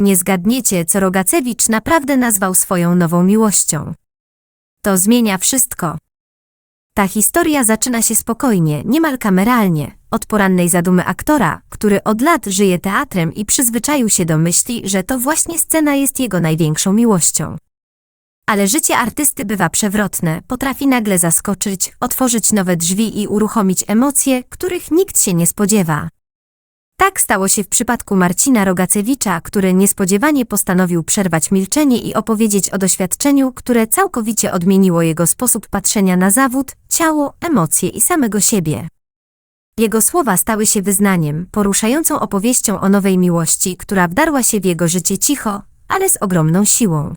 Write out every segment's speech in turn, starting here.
Nie zgadniecie, co Rogacewicz naprawdę nazwał swoją nową miłością. To zmienia wszystko. Ta historia zaczyna się spokojnie, niemal kameralnie, od porannej zadumy aktora, który od lat żyje teatrem i przyzwyczaił się do myśli, że to właśnie scena jest jego największą miłością. Ale życie artysty bywa przewrotne, potrafi nagle zaskoczyć, otworzyć nowe drzwi i uruchomić emocje, których nikt się nie spodziewa. Tak stało się w przypadku Marcina Rogacewicza, który niespodziewanie postanowił przerwać milczenie i opowiedzieć o doświadczeniu, które całkowicie odmieniło jego sposób patrzenia na zawód, ciało, emocje i samego siebie. Jego słowa stały się wyznaniem, poruszającą opowieścią o nowej miłości, która wdarła się w jego życie cicho, ale z ogromną siłą.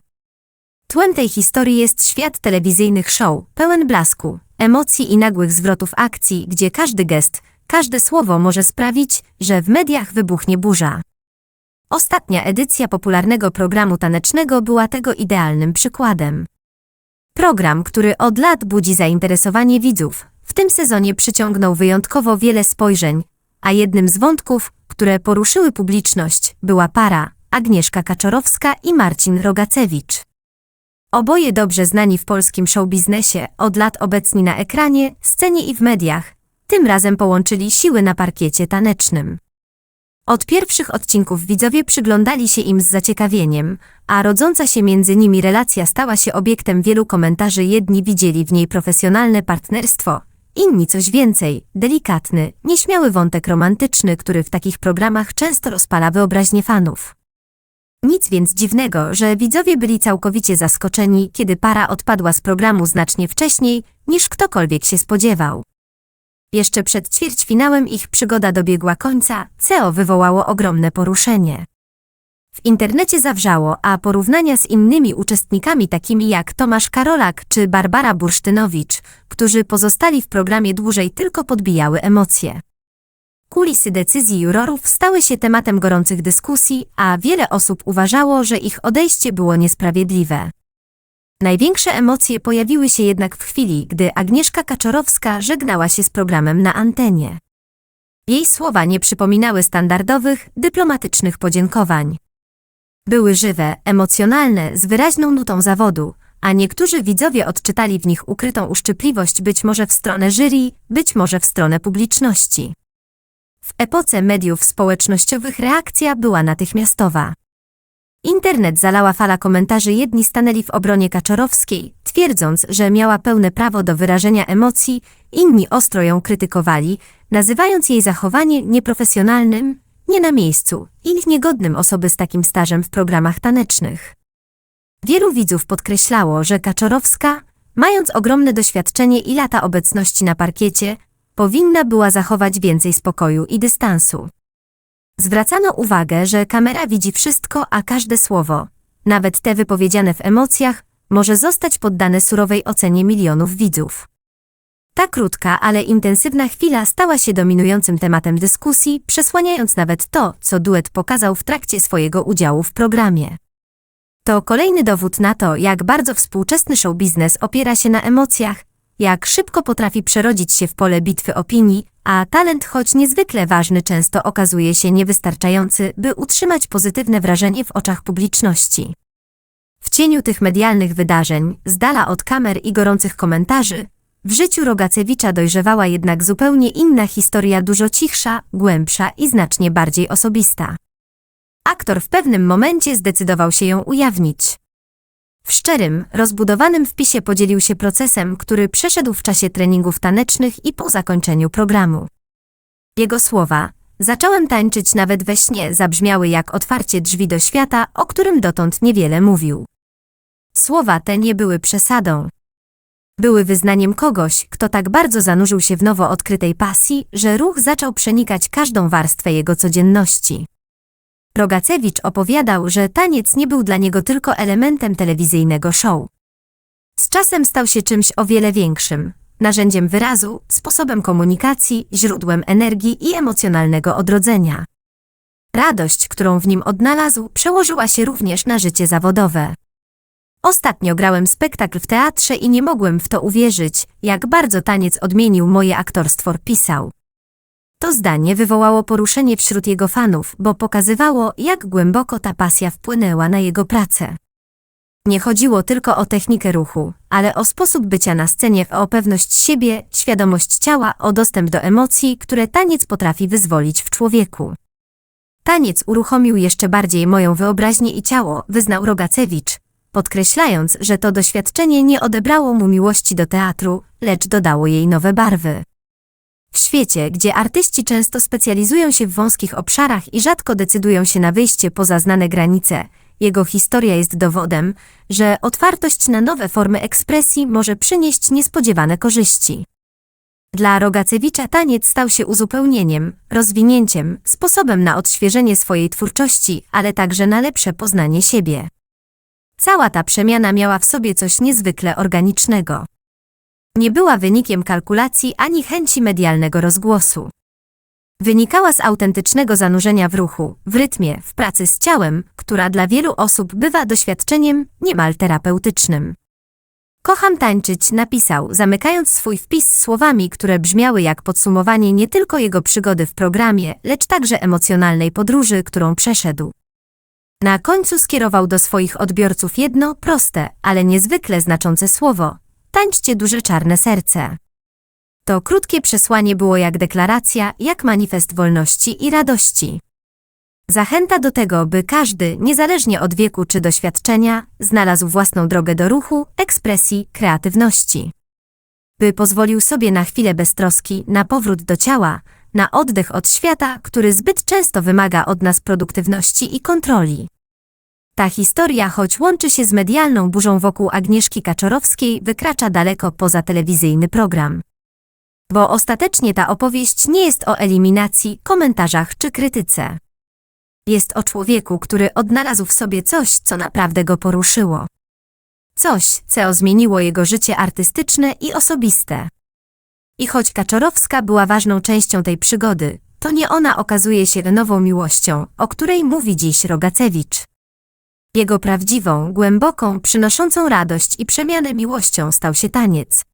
Tłem tej historii jest świat telewizyjnych show, pełen blasku, emocji i nagłych zwrotów akcji, gdzie każdy gest, każde słowo może sprawić, że w mediach wybuchnie burza. Ostatnia edycja popularnego programu tanecznego była tego idealnym przykładem. Program, który od lat budzi zainteresowanie widzów, w tym sezonie przyciągnął wyjątkowo wiele spojrzeń, a jednym z wątków, które poruszyły publiczność, była para Agnieszka Kaczorowska i Marcin Rogacewicz. Oboje dobrze znani w polskim showbiznesie, od lat obecni na ekranie, scenie i w mediach, tym razem połączyli siły na parkiecie tanecznym. Od pierwszych odcinków widzowie przyglądali się im z zaciekawieniem, a rodząca się między nimi relacja stała się obiektem wielu komentarzy. Jedni widzieli w niej profesjonalne partnerstwo, inni coś więcej, delikatny, nieśmiały wątek romantyczny, który w takich programach często rozpala wyobraźnię fanów. Nic więc dziwnego, że widzowie byli całkowicie zaskoczeni, kiedy para odpadła z programu znacznie wcześniej, niż ktokolwiek się spodziewał. Jeszcze przed ćwierćfinałem ich przygoda dobiegła końca, CEO wywołało ogromne poruszenie. W internecie zawrzało, a porównania z innymi uczestnikami takimi jak Tomasz Karolak czy Barbara Bursztynowicz, którzy pozostali w programie dłużej tylko podbijały emocje. Kulisy decyzji jurorów stały się tematem gorących dyskusji, a wiele osób uważało, że ich odejście było niesprawiedliwe. Największe emocje pojawiły się jednak w chwili, gdy Agnieszka Kaczorowska żegnała się z programem na antenie. Jej słowa nie przypominały standardowych, dyplomatycznych podziękowań. Były żywe, emocjonalne, z wyraźną nutą zawodu, a niektórzy widzowie odczytali w nich ukrytą uszczypliwość być może w stronę jury, być może w stronę publiczności. W epoce mediów społecznościowych reakcja była natychmiastowa. Internet zalała fala komentarzy, jedni stanęli w obronie Kaczorowskiej, twierdząc, że miała pełne prawo do wyrażenia emocji, inni ostro ją krytykowali, nazywając jej zachowanie nieprofesjonalnym, nie na miejscu i niegodnym osoby z takim stażem w programach tanecznych. Wielu widzów podkreślało, że Kaczorowska, mając ogromne doświadczenie i lata obecności na parkiecie, powinna była zachować więcej spokoju i dystansu. Zwracano uwagę, że kamera widzi wszystko, a każde słowo, nawet te wypowiedziane w emocjach, może zostać poddane surowej ocenie milionów widzów. Ta krótka, ale intensywna chwila stała się dominującym tematem dyskusji, przesłaniając nawet to, co duet pokazał w trakcie swojego udziału w programie. To kolejny dowód na to, jak bardzo współczesny show biznes opiera się na emocjach, jak szybko potrafi przerodzić się w pole bitwy opinii, a talent, choć niezwykle ważny, często okazuje się niewystarczający, by utrzymać pozytywne wrażenie w oczach publiczności. W cieniu tych medialnych wydarzeń, z dala od kamer i gorących komentarzy, w życiu Rogacewicza dojrzewała jednak zupełnie inna historia, dużo cichsza, głębsza i znacznie bardziej osobista. Aktor w pewnym momencie zdecydował się ją ujawnić. W szczerym, rozbudowanym wpisie podzielił się procesem, który przeszedł w czasie treningów tanecznych i po zakończeniu programu. Jego słowa, zacząłem tańczyć nawet we śnie, zabrzmiały jak otwarcie drzwi do świata, o którym dotąd niewiele mówił. Słowa te nie były przesadą. Były wyznaniem kogoś, kto tak bardzo zanurzył się w nowo odkrytej pasji, że ruch zaczął przenikać każdą warstwę jego codzienności. Rogacewicz opowiadał, że taniec nie był dla niego tylko elementem telewizyjnego show. Z czasem stał się czymś o wiele większym narzędziem wyrazu, sposobem komunikacji, źródłem energii i emocjonalnego odrodzenia. Radość, którą w nim odnalazł, przełożyła się również na życie zawodowe. Ostatnio grałem spektakl w teatrze i nie mogłem w to uwierzyć, jak bardzo taniec odmienił moje aktorstwo, pisał. To zdanie wywołało poruszenie wśród jego fanów, bo pokazywało, jak głęboko ta pasja wpłynęła na jego pracę. Nie chodziło tylko o technikę ruchu, ale o sposób bycia na scenie, o pewność siebie, świadomość ciała, o dostęp do emocji, które taniec potrafi wyzwolić w człowieku. Taniec uruchomił jeszcze bardziej moją wyobraźnię i ciało, wyznał Rogacewicz, podkreślając, że to doświadczenie nie odebrało mu miłości do teatru, lecz dodało jej nowe barwy. W świecie, gdzie artyści często specjalizują się w wąskich obszarach i rzadko decydują się na wyjście poza znane granice, jego historia jest dowodem, że otwartość na nowe formy ekspresji może przynieść niespodziewane korzyści. Dla Rogacewicza taniec stał się uzupełnieniem, rozwinięciem, sposobem na odświeżenie swojej twórczości, ale także na lepsze poznanie siebie. Cała ta przemiana miała w sobie coś niezwykle organicznego. Nie była wynikiem kalkulacji ani chęci medialnego rozgłosu. Wynikała z autentycznego zanurzenia w ruchu, w rytmie, w pracy z ciałem, która dla wielu osób bywa doświadczeniem niemal terapeutycznym. Kocham tańczyć, napisał, zamykając swój wpis słowami, które brzmiały jak podsumowanie nie tylko jego przygody w programie, lecz także emocjonalnej podróży, którą przeszedł. Na końcu skierował do swoich odbiorców jedno proste, ale niezwykle znaczące słowo: tańczcie duże czarne serce. To krótkie przesłanie było jak deklaracja, jak manifest wolności i radości. Zachęta do tego, by każdy, niezależnie od wieku czy doświadczenia, znalazł własną drogę do ruchu, ekspresji, kreatywności. By pozwolił sobie na chwilę beztroski, na powrót do ciała, na oddech od świata, który zbyt często wymaga od nas produktywności i kontroli. Ta historia, choć łączy się z medialną burzą wokół Agnieszki Kaczorowskiej, wykracza daleko poza telewizyjny program. Bo ostatecznie ta opowieść nie jest o eliminacji, komentarzach czy krytyce. Jest o człowieku, który odnalazł w sobie coś, co naprawdę go poruszyło. Coś, co zmieniło jego życie artystyczne i osobiste. I choć Kaczorowska była ważną częścią tej przygody, to nie ona okazuje się nową miłością, o której mówi dziś Rogacewicz. Jego prawdziwą, głęboką, przynoszącą radość i przemianę miłością stał się taniec.